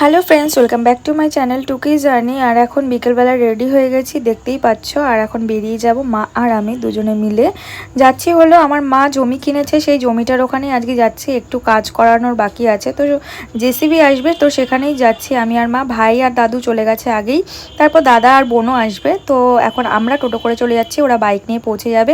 Hello friends welcome back to my channel Tuki journey আর এখন বিকেলবেলা ready হয়ে গেছি, দেখতেই পাচ্ছ। আর এখন বেরিয়ে যাব মা আর আমি দুজনে মিলে। যাচ্ছি হলো আমার মা জমি কিনেছে, সেই জমিটার ওখানেই আজকে যাচ্ছি, একটু কাজ করানোর বাকি আছে। তো জেসিবি আসবে, তো সেখানেই যাচ্ছি। আমি আর মা, ভাই আর দাদু চলে গেছে আগেই। তারপর দাদা আর বোনও আসবে, তো এখন আমরা টোটো করে চলে যাচ্ছি, ওরা বাইক নিয়ে পৌঁছে যাবে।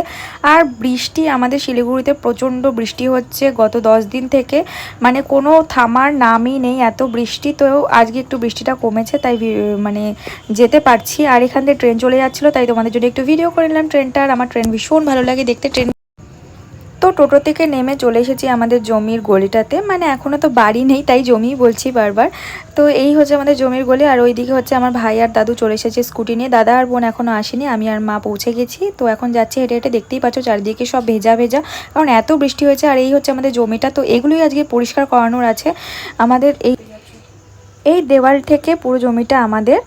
আর বৃষ্টি, আমাদের শিলিগুড়িতে প্রচণ্ড বৃষ্টি হচ্ছে গত দশ দিন থেকে। মানে কোনো থামার নামই নেই, এত বৃষ্টি। তো আজকে একটু বৃষ্টিটা কমেছে, তাই মানে যেতে পারছি। আর এখান থেকে ট্রেন চলে যাচ্ছিল, তাই তোমাদের জন্য একটু ভিডিও করে নিলাম ট্রেনটার আমার ট্রেন ভীষণ ভালো লাগে দেখতে। ট্রেন তো টোটো থেকে নেমে চলে এসেছি আমাদের জমির গলিটাতে। মানে এখনও তো বাড়ি নেই, তাই জমি বলছি বারবার। তো এই হচ্ছে আমাদের জমির গলি, আর ওইদিকে হচ্ছে আমার ভাই আর দাদু চলে এসেছে স্কুটি নিয়ে। দাদা আর বোন এখনও আসেনি, আমি আর মা পৌঁছে গেছি। তো এখন যাচ্ছি, হেঁটে হেঁটে দেখতেই পাচ্ছ চারিদিকে সব ভেজা ভেজা। কারণ এত বৃষ্টি হয়েছে, আর এই হচ্ছে আমাদের জমিটা। তো এগুলোই আজকে পরিষ্কার করানোর আছে। আমাদের এই এই দেওয়াল থেকে পুরো জমিটা আমাদের।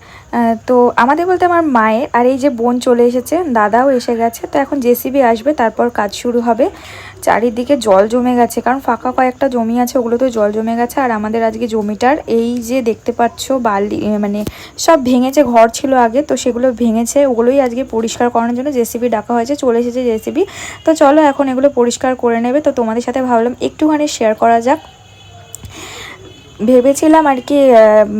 তো আমাদের বলতে আমার মায়ের আর এই যে বোন চলে এসেছে, দাদাও এসে গেছে। তো এখন জেসিবি আসবে, তারপর কাজ শুরু হবে। চারিদিকে জল জমে গেছে, কারণ ফাঁকা কয়েকটা জমি আছে ওগুলো তো জল জমে গেছে। আর আমাদের আজকে জমিটার এই যে দেখতে পাচ্ছ, বালি মানে সব ভেঙেছে, ঘর ছিল আগে, তো সেগুলো ভেঙেছে, ওগুলোই আজকে পরিষ্কার করানোর জন্য জেসিবি ডাকা হয়েছে, চলে এসেছে জেসিবি তো চলো এখন এগুলো পরিষ্কার করে নেবে। তো তোমাদের সাথে ভাবলাম একটুখানি শেয়ার করা যাক। ভেবেছিলাম আর কি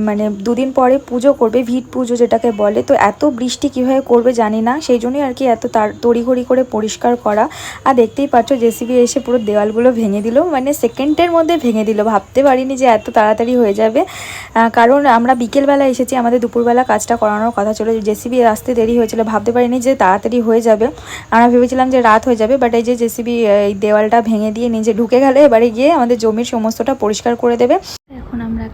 মানে দুদিন পরে পুজো করবে, ভিট পুজো যেটাকে বলে। তো এত বৃষ্টি কীভাবে করবে জানি না, সেই জন্যই আর কি এত তার তড়িঘড়ি করে পরিষ্কার করা। আর দেখতেই পাচ্ছ জেসিবি এসে পুরো দেওয়ালগুলো ভেঙে দিল মানে সেকেন্ডের মধ্যে ভেঙে দিল। ভাবতে পারিনি যে এত তাড়াতাড়ি হয়ে যাবে। কারণ আমরা বিকেলবেলা এসেছি, আমাদের দুপুরবেলা কাজটা করানোর কথা ছিল জেসিবি আসতে দেরি হয়েছিল, ভাবতে পারিনি যে তাড়াতাড়ি হয়ে যাবে। আমরা ভেবেছিলাম যে রাত হয়ে যাবে বাট এই যে জেসিবি এই দেওয়ালটা ভেঙে দিয়ে নিজে ঢুকে গেলে, এবারে গিয়ে আমাদের জমির সমস্তটা পরিষ্কার করে দেবে।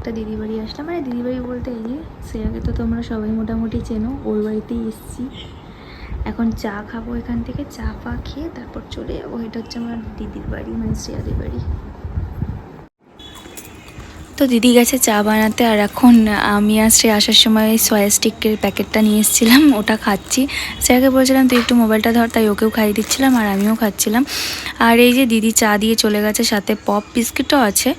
একটা দিদি বাড়ি আসলাম। মানে দিদি বাড়ি বলতে এই যে শ্রেয়াকে তো তোমরা সবাই মোটামুটি চেনো, ওর বাড়িতেই এসেছি। এখন চা খাব এখান থেকে, চা ফা খেয়ে তারপর চলে যাব। এটা হচ্ছে আমার দিদির বাড়ি মানে শ্রেয়াদের বাড়ি। তো দিদি গেছে চা বানাতে আর এখন আমি আর শ্রেয়া আসার সময় সয়া স্টিকের প্যাকেটটা নিয়ে এসেছিলাম, ওটা খাচ্ছি। শ্রেয়াকে বলছিলাম, তুই একটু মোবাইলটা ধর। তাই ওকেও খাইয়ে দিচ্ছিলাম আর আমিও খাচ্ছিলাম। আর এই যে দিদি চা দিয়ে চলে গেছে, সাথে পপ বিস্কিটও আছে।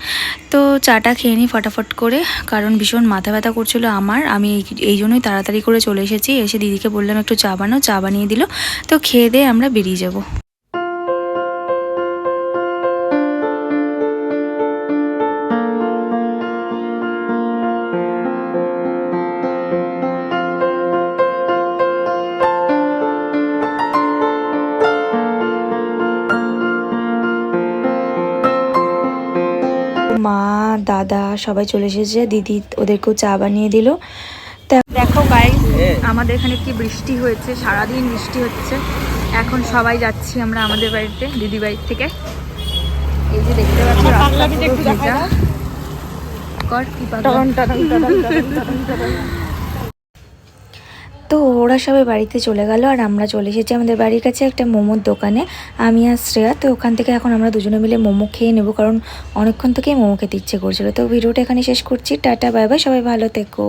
তো চাটা খেয়ে নিই ফটাফট করে, কারণ ভীষণ মাথা ব্যথা করছিল আমার। আমি এই- এই জন্যই তাড়াতাড়ি করে চলে এসেছি। এসে দিদিকে বললাম, একটু চা বানাও। চা বানিয়ে দিল। তো খেয়ে দিয়ে আমরা বেরিয়ে যাব। দাদা সবাই চলে এসেছে। দিদি ওদেরকেও চা বানিয়ে দিল। দেখো গাই আমাদের এখানে কি বৃষ্টি হয়েছে সারাদিন বৃষ্টি হচ্ছে। এখন সবাই যাচ্ছি আমরা আমাদের বাড়িতে দিদি বাড়ির থেকে। এই যে দেখতে পাচ্ছি রাস্তা পুরো ভেজা। কর কি। তো ওরা সবাই বাড়িতে চলে গেল আর আমরা চলে এসেছি আমাদের বাড়ির কাছে একটা মোমোর দোকানে, আমি আর শ্রেয়া। তো ওখান থেকে এখন আমরা দুজনে মিলে মোমো খেয়ে নেব, কারণ অনেকক্ষণ থেকেই মোমো খেতে ইচ্ছে করছিল। তো ভিডিওটা এখানে শেষ করছি। টাটা, বাই বাই, সবাই ভালো থেকো।